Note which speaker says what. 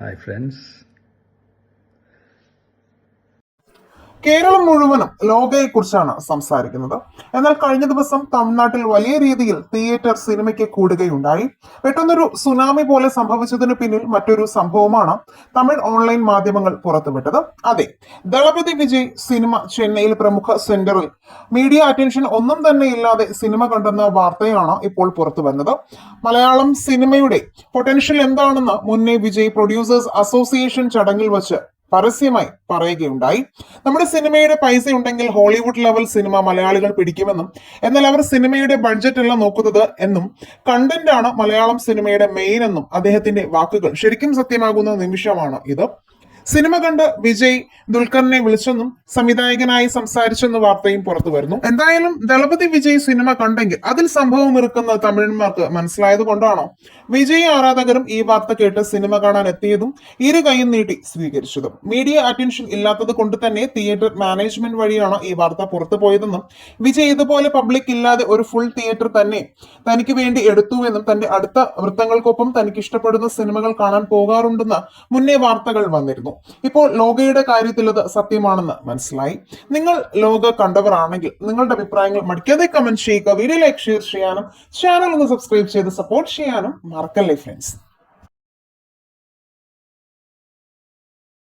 Speaker 1: Hi friends
Speaker 2: Keralam മുഴുവനും ലോകയെ കുറിച്ചാണ് സംസാരിക്കുന്നത്. എന്നാൽ കഴിഞ്ഞ ദിവസം തമിഴ്നാട്ടിൽ വലിയ രീതിയിൽ തിയേറ്റർ സിനിമയ്ക്ക് കൂടുകയുണ്ടായി. പെട്ടെന്നൊരു സുനാമി പോലെ സംഭവിച്ചതിന് പിന്നിൽ മറ്റൊരു സംഭവമാണ് തമിഴ് ഓൺലൈൻ മാധ്യമങ്ങൾ പുറത്തുവിട്ടത്. അതെ ദളപതി വിജയ് സിനിമ ചെന്നൈയിൽ പ്രമുഖ സെന്ററിൽ മീഡിയ അറ്റൻഷൻ ഒന്നും തന്നെ ഇല്ലാതെ സിനിമ കണ്ടെന്ന വാർത്തയാണ് ഇപ്പോൾ പുറത്തു വന്നത് മലയാളം സിനിമയുടെ പൊട്ടൻഷ്യൽ എന്താണെന്ന് മുന്നേ വിജയ് പ്രൊഡ്യൂസേഴ്സ് അസോസിയേഷൻ ചടങ്ങിൽ വച്ച് പരസ്യമായി പറയുകയുണ്ടായി. നമ്മുടെ സിനിമയുടെ പൈസ ഉണ്ടെങ്കിൽ ഹോളിവുഡ് ലെവൽ സിനിമ മലയാളികൾ പിടിക്കുമെന്നും എന്നാൽ അവർ സിനിമയുടെ ബഡ്ജറ്റ് അല്ല നോക്കുന്നത് എന്നും കണ്ടന്റ് ആണ് മലയാളം സിനിമയുടെ മെയിൻ എന്നും അദ്ദേഹത്തിന്റെ വാക്കുകൾ. ശരിക്കും സത്യമാകുന്ന നിമിഷമാണ് ഇത്. സിനിമ കണ്ട് വിജയ് ദുൽഖറിനെ വിളിച്ചെന്നും സംവിധായകനായി സംസാരിച്ചെന്ന വാർത്തയും പുറത്തു വരുന്നു. എന്തായാലും ദളപതി വിജയ് സിനിമ കണ്ടെങ്കിൽ അതിൽ സംഭവം ഇറുക്കുന്ന തമിഴന്മാർക്ക് മനസ്സിലായത് കൊണ്ടാണോ? വിജയ് ആരാധകരും ഈ വാർത്ത കേട്ട് സിനിമ കാണാൻ എത്തിയതും ഇരു കൈയും നീട്ടി സ്വീകരിച്ചതും. മീഡിയ അറ്റൻഷൻ ഇല്ലാത്തത് കൊണ്ട് തന്നെ തിയേറ്റർ മാനേജ്മെന്റ് വഴിയാണ് ഈ വാർത്ത പുറത്തു പോയതെന്നും വിജയ് ഇതുപോലെ പബ്ലിക് ഇല്ലാതെ ഒരു ഫുൾ തിയേറ്റർ തന്നെ തനിക്ക് വേണ്ടി എടുത്തുവെന്നും തന്റെ അടുത്ത വൃത്തങ്ങൾക്കൊപ്പം തനിക്ക് ഇഷ്ടപ്പെടുന്ന സിനിമകൾ കാണാൻ പോകാറുണ്ടെന്ന് മുന്നേ വാർത്തകൾ വന്നിരുന്നു. ഇപ്പോൾ ലോകയുടെ കാര്യത്തിൽ അത് സത്യമാണെന്ന് മനസ്സിലായി? നിങ്ങൾ ലോക കണ്ടവരാണെങ്കിൽ നിങ്ങളുടെ അഭിപ്രായങ്ങൾ മടിക്കാതെ കമന്റ് ചെയ്യുക വീഡിയോ ലൈക്ക് ഷെയർ ചെയ്യാനും ചാനൽ ഒന്ന് സബ്സ്ക്രൈബ് ചെയ്ത് സപ്പോർട്ട് ചെയ്യാനും മറക്കല്ലേ ഫ്രണ്ട്സ്